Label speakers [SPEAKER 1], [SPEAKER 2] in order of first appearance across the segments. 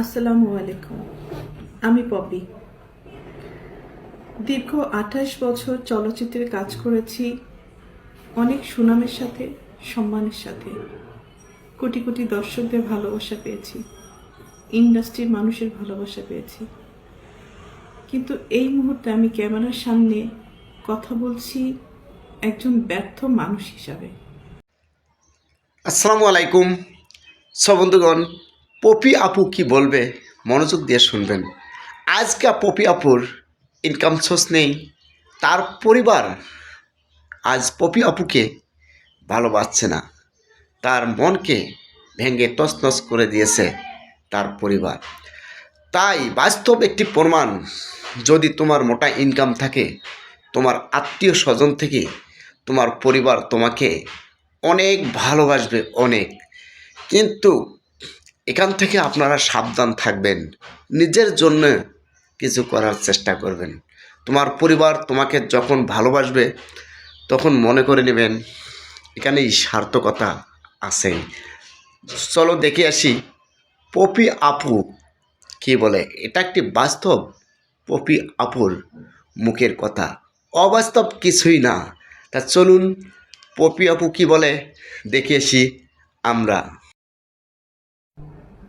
[SPEAKER 1] আসসালামু আলাইকুম। আমি পপি। দীর্ঘ আঠাশ বছর চলচ্চিত্রে কাজ করেছি অনেক সুনামের সাথে, সম্মানের সাথে। কোটি কোটি দর্শকদের ভালোবাসা পেয়েছি। ইন্ডাস্ট্রির মানুষের ভালোবাসা পেয়েছি। কিন্তু এই মুহূর্তে আমি ক্যামেরার সামনে কথা বলছি একজন ব্যর্থ মানুষ হিসাবে।
[SPEAKER 2] আসসালামু আলাইকুম। সব বন্ধুগণ পপি আপু কি বলবে? মনোযোগ দিয়ে শুনবেন। আজকে পপি আপুর ইনকাম সোর্স নেই। তার পরিবার আজ পপি আপুকে ভালোবাসছে না। তার মনকে ভেঙে তছনছ করে দিয়েছে তার পরিবার। তাই বাস্তব একটি প্রমাণ, যদি তোমার মোটা ইনকাম থাকে, তোমার আত্মীয় স্বজন থেকে তোমার পরিবার তোমাকে অনেক ভালোবাসবে অনেক। কিন্তু এখান থেকে আপনারা সাবধান থাকবেন। নিজের জন্য কিছু করার চেষ্টা করবেন। তোমার পরিবার তোমাকে যখন ভালোবাসবে, তখন মনে করে নেবেন এখানে সার্থকতা আছে। চলো দেখে আসি, পপি আপু কি বলে? এটা একটি বাস্তব পপি আপুর মুখের কথা। অবাস্তব কিছুই না। তা চলুন, পপি আপু কি বলে? দেখে আসি আমরা।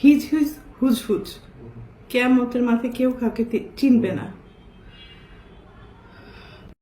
[SPEAKER 1] হিজ হিজ হুজ হুজ কেয়ামতের মাঠে কেউ কাউকে চিনবে না।